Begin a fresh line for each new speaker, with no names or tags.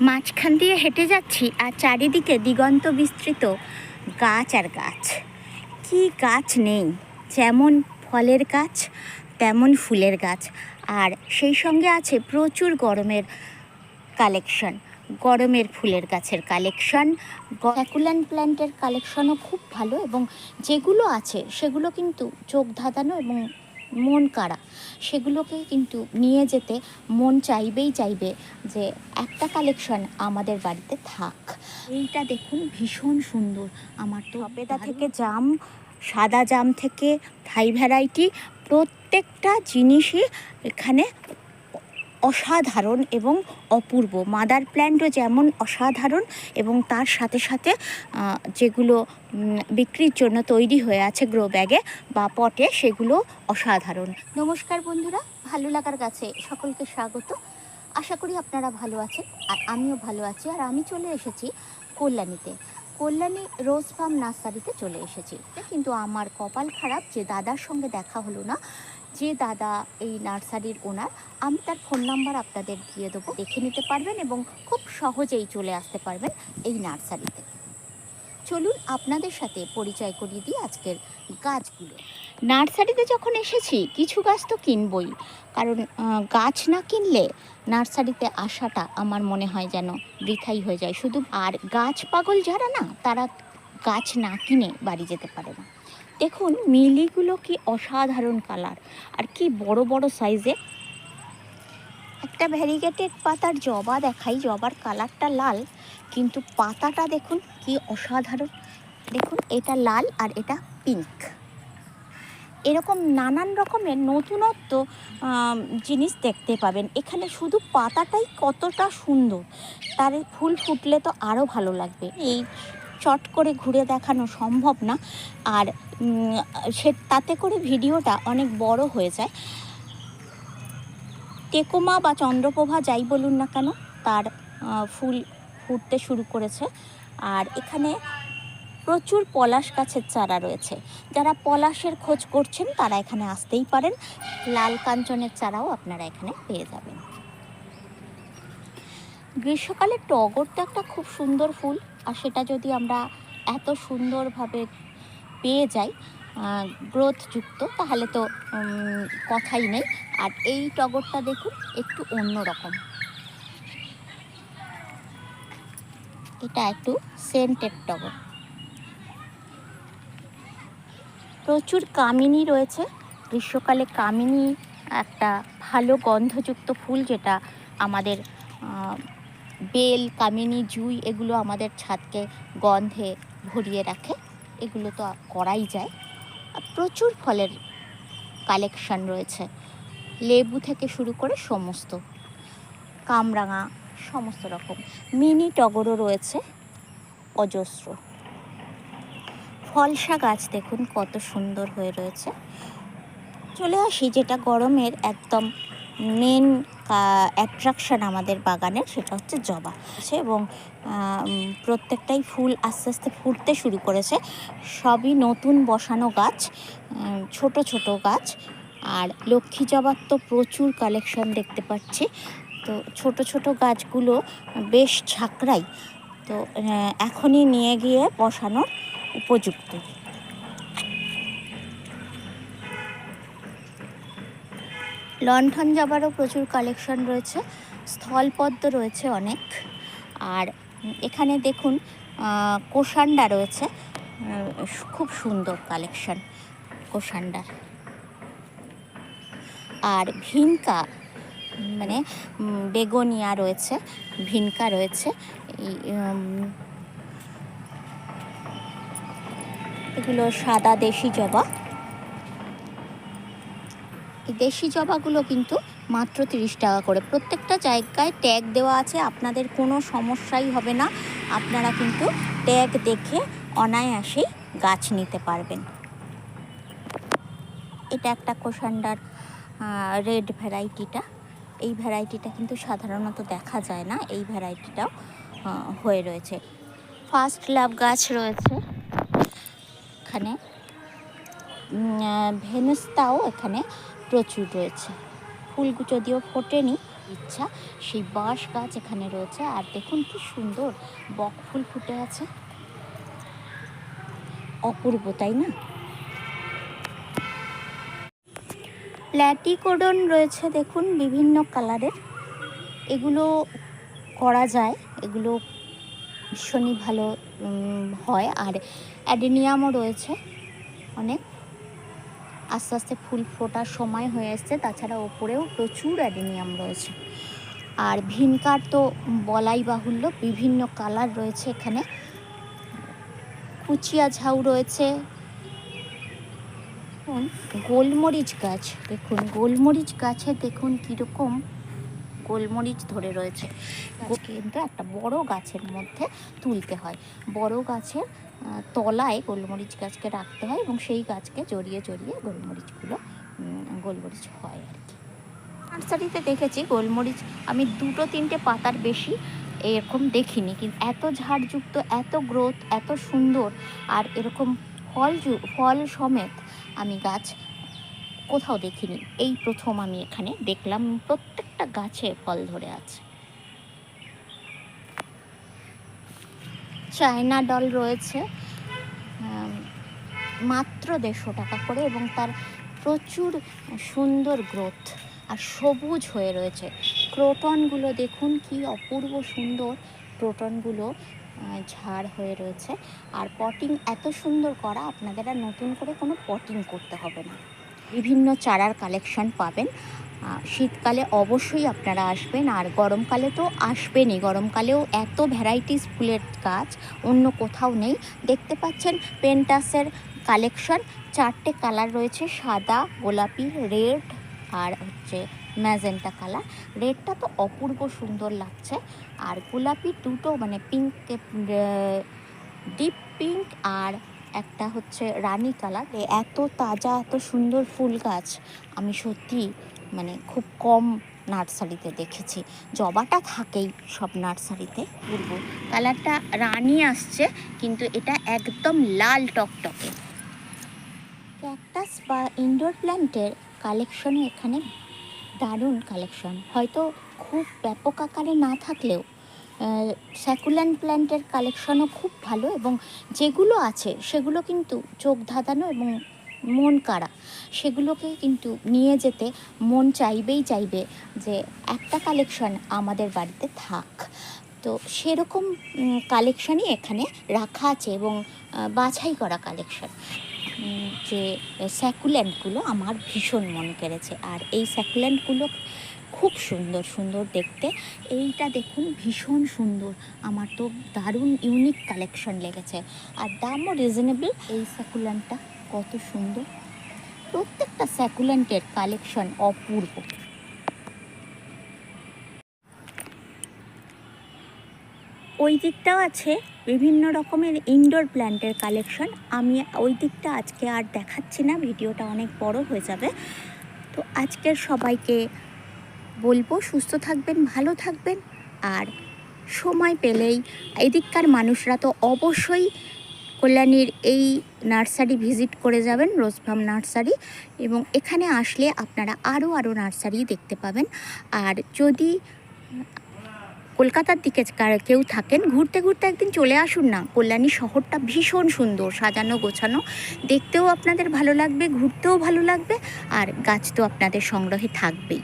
মাঝখান দিয়ে হেঁটে যাচ্ছি আর চারিদিকে দিগন্ত বিস্তৃত গাছ আর গাছ। কি গাছ নেই, যেমন ফলের গাছ, তেমন ফুলের গাছ। আর সেই সঙ্গে আছে প্রচুর গরমের কালেকশন, গরমের ফুলের গাছের কালেকশন। স্যাকুল্যান্ড প্ল্যান্টের কালেকশনও খুব ভালো এবং যেগুলো আছে সেগুলো কিন্তু চোখ ধাঁধানো এবং মন কাড়া। সেগুলোকে কিন্তু নিয়ে যেতে মন চাইবেই চাইবে যে একটা কালেকশন আমাদের বাড়িতে থাক। এইটা দেখুন ভীষণ সুন্দর। আমার তো আপেদা থেকে জাম সাদা জাম থেকে থাই ভ্যারাইটি প্রত্যেকটা জিনিসই এখানে অসাধারণ এবং অপূর্ব। মাদার প্ল্যান্টও যেমন অসাধারণ এবং তার সাথে সাথে যেগুলো বিক্রির জন্য তৈরি হয়ে আছে গ্রো ব্যাগে বা পটে সেগুলো অসাধারণ। নমস্কার বন্ধুরা, ভালো লাগার কাছে সকলকে স্বাগত। আশা করি আপনারা ভালো আছেন, আর আমিও ভালো আছি। আর আমি চলে এসেছি কল্যাণীতে। কল্যাণী রোজ ফার্ম নার্সারিতে চলে এসেছি। কিন্তু আমার কপাল খারাপ যে দাদার সঙ্গে দেখা হলো না যে দাদা এই নার্সারির ওনার, আমি তার ফোন নাম্বার আপনাদের দিয়ে দেবো, দেখে নিতে পারবেন এবং খুব সহজেই চলে আসতে পারবেন এই নার্সারিতে। চলুন আপনাদের সাথে পরিচয় করিয়ে দিই আজকের গাছগুলো। নার্সারিতে যখন এসেছি, কিছু গাছ তো কিনবই, কারণ গাছ না কিনলে নার্সারিতে আসাটা আমার মনে হয় যেন বৃথাই হয়ে যায়। শুধু আর গাছ পাগল যারা না, তারা গাছ না কিনে বাড়ি যেতে পারে না। দেখুন, মিলিগুলো কি অসাধারণ কালার আর কি বড় বড় সাইজে একটা ভ্যারিগেটেড পাতার জবা দেখাই, জবার কালারটা লাল, কিন্তু পাতাটা দেখুন কি অসাধারণ। দেখুন, এটা লাল আর এটা পিঙ্ক এরকম নানান রকমের নতুনত্ব জিনিস দেখতে পাবেন। এখানে শুধু পাতাটাই কতটা সুন্দর। তার ফুল ফুটলে তো আরও ভালো লাগবে। এই চট করে ঘুরে দেখানো সম্ভব না। আর সে, তাতে করে ভিডিওটা অনেক বড় হয়ে যায়। টেকোমা বা চন্দ্রপ্রভা যাই বলুন না কেন, তার ফুল ফুটতে শুরু করেছে। আর এখানে প্রচুর পলাশ গাছের চারা রয়েছে। যারা পলাশের খোঁজ করছেন, তারা এখানে আসতেই পারেন। লাল কাঞ্চনের চারাও আপনারা এখানে পেয়ে যাবেন। গ্রীষ্মকালে টগর তো একটা খুব সুন্দর ফুল। আর সেটা যদি আমরা এত সুন্দরভাবে পেয়ে যাই গ্রোথযুক্ত, তাহলে তো কথাই নেই। আর এই টগরটা দেখুন, একটু অন্য রকম এটা একটু সেন্টেড টগর। প্রচুর কামিনী রয়েছে। গ্রীষ্মকালে কামিনী একটা ভালো গন্ধযুক্ত ফুল যেটা আমাদের বেল, কামিনী, জুই এগুলো আমাদের ছাদকে গন্ধে ভরিয়ে রাখে। এগুলো তো করাই যায়। প্রচুর ফলের কালেকশন রয়েছে। লেবু থেকে শুরু করে সমস্ত। কামরাঙা, সমস্ত রকম। মিনি টগরও রয়েছে, অজস্র। ফলসা গাছ দেখুন কত সুন্দর হয়ে রয়েছে। চলে আসি যেটা গরমের একদম মেন অ্যাট্রাকশন আমাদের বাগানের সেটা হচ্ছে জবা আছে এবং প্রত্যেকটাই ফুল আস্তে আস্তে ফুটতে শুরু করেছে। সবই নতুন বসানো গাছ ছোট ছোট গাছ। আর লক্ষ্মী জবার তো প্রচুর কালেকশন দেখতে পাচ্ছি। তো ছোট ছোট গাছগুলো বেশ ঝাঁকড়াই। তো এখনই নিয়ে গিয়ে বসানোর উপযুক্ত। লণ্ঠন জবারও প্রচুর কালেকশন রয়েছে, স্থলপদ্ম রয়েছে অনেক। আর এখানে দেখুন কোষান্ডা রয়েছে খুব সুন্দর কালেকশন কোষান্ডার। আর ভিনকা মানে বেগোনিয়া রয়েছে, ভিনকা রয়েছে এগুলো সাদা দেশি জবা। দেশি জবাগুলো কিন্তু মাত্র তিরিশ টাকা করে। প্রত্যেকটা জায়গায় ট্যাগ দেওয়া আছে, আপনাদের কোনো সমস্যাই হবে না। আপনারা কিন্তু ট্যাগ দেখে অনায়াসেই গাছ নিতে পারবেন। এটা একটা কোষান্ডার রেড ভ্যারাইটিটা এই ভ্যারাইটিটা কিন্তু সাধারণত দেখা যায় না। এই ভ্যারাইটিটাও হয়ে রয়েছে। ফার্স্ট লাভ গাছ রয়েছে। এখানে ভেনেস্তাও এখানে প্রচুর রয়েছে। ফুল যদিও ফোটেনি, ইচ্ছা। সেই বাঁশ গাছ এখানে রয়েছে। আর দেখুন কি সুন্দর বক ফুল ফুটে আছে। অপূর্ব, তাই না? প্ল্যাটিকোডন রয়েছে, দেখুন, বিভিন্ন কালারের। এগুলো করা যায়। এগুলো ভীষণই ভালো হয়। আর অ্যাডেনিয়ামও রয়েছে অনেক। আস্তে আস্তে ফুল ফোটার সময় হয়ে এসছে। তাছাড়া ওপরেও প্রচুর অ্যাডেনিয়াম রয়েছে। আর ভিনকার তো বলাই বাহুল্য, বিভিন্ন কালার রয়েছে এখানে। কুচিয়া ঝাউ রয়েছে। গোলমরিচ গাছ, দেখুন, গোলমরিচ গাছে দেখুন কীরকম গোলমরিচ ধরে রয়েছে। কিন্তু একটা বড় গাছের মধ্যে তুলতে হয়। বড় গাছের তলায় গোলমরিচ গাছকে রাখতে হয় এবং সেই গাছকে জড়িয়ে জড়িয়ে গোলমরিচগুলো গোলমরিচ হয় আর কি। নার্সারিতে দেখেছি গোলমরিচ আমি দুটো তিনটে পাতার বেশি এরকম দেখিনি কিন্তু এত ঝাড়যুক্ত এত গ্রোথ এত সুন্দর আর এরকম ফল ফল সমেত আমি গাছ কোথাও দেখিনি। এই প্রথম আমি এখানে দেখলাম প্রত্যেকটা গাছে ফল ধরে আছে। চায়না ডল রয়েছে মাত্র দেড়শো টাকা করে এবং তার প্রচুর সুন্দর গ্রোথ আর সবুজ হয়ে রয়েছে। ক্রোটনগুলো দেখুন, কি অপূর্ব সুন্দর ক্রোটনগুলো ঝাড় হয়ে রয়েছে। আর পটিং এত সুন্দর করা, আপনাদের আর নতুন করে কোনো পটিং করতে হবে না। বিভিন্ন চারার কালেকশন পাবেন। শীতকালে অবশ্যই আপনারা আসবেন, আর গরমকালে তো আসবেনই। গরমকালেও এত ভ্যারাইটিস ফুলের গাছ, অন্য কোথাও নেই। দেখতে পাচ্ছেন পেন্টাসের কালেকশন। চারটে কালার রয়েছে, সাদা, গোলাপি, রেড আর হচ্ছে ম্যাজেন্টা কালার। রেডটা তো অপূর্ব সুন্দর লাগছে। আর গোলাপি দুটো মানে পিঙ্ক ডিপ পিঙ্ক আর একটা হচ্ছে রানী কালার। এত তাজা, এত সুন্দর ফুল গাছ। আমি সত্যি মানে খুব কম নার্সারিতে দেখেছি। জবাটা থাকেই সব নার্সারিতে। পূর্ব কালারটা রানী আসছে, কিন্তু এটা একদম লাল টকটকে। ক্যাকটাস বা ইনডোর প্ল্যান্টের কালেকশনে এখানে দারুণ কালেকশন। হয়তো খুব ব্যাপক আকারে না থাকলেও স্যাকুল্যান্ড প্ল্যান্টের কালেকশনও খুব ভালো এবং যেগুলো আছে সেগুলো কিন্তু চোখ ধাঁধানো এবং মন কাড়া। সেগুলোকে কিন্তু নিয়ে যেতে মন চাইবেই চাইবে যে একটা কালেকশন আমাদের বাড়িতে থাক। তো সেরকম কালেকশনই এখানে রাখা আছে এবং বাছাই করা কালেকশন যে স্যাকুল্যান্ডগুলো আমার ভীষণ মন কেড়েছে। আর এই স্যাকুল্যান্ডগুলো খুব সুন্দর সুন্দর দেখতে। এইটা দেখুন, ভীষণ সুন্দর। আমার তো দারুণ ইউনিক কালেকশন লেগেছে। আর দামও রিজনেবল এই স্যাকুল্যান্ডটা কত সুন্দর। প্রত্যেকটা স্যাকুল্যান্টের কালেকশন অপূর্ব। ওই দিকটাও আছে, বিভিন্ন রকমের ইনডোর প্ল্যান্টের কালেকশন। আমি ওই দিকটা আজকে আর দেখাচ্ছি না, ভিডিওটা অনেক বড় হয়ে যাবে। তো আজকের সবাইকে বলব, সুস্থ থাকবেন, ভালো থাকবেন। আর সময় পেলেই এদিককার মানুষরা তো অবশ্যই কল্যাণীর এই নার্সারি ভিজিট করে যাবেন রোজফার্ম নার্সারি। এবং এখানে আসলে আপনারা আরও আরও নার্সারি দেখতে পাবেন। আর যদি কলকাতার দিকে কেউ থাকেন, ঘুরতে ঘুরতে একদিন চলে আসুন না। কল্যাণী শহরটা ভীষণ সুন্দর, সাজানো গোছানো। দেখতেও আপনাদের ভালো লাগবে, ঘুরতেও ভালো লাগবে, আর গাছ তো আপনাদের সংগ্রহে থাকবেই।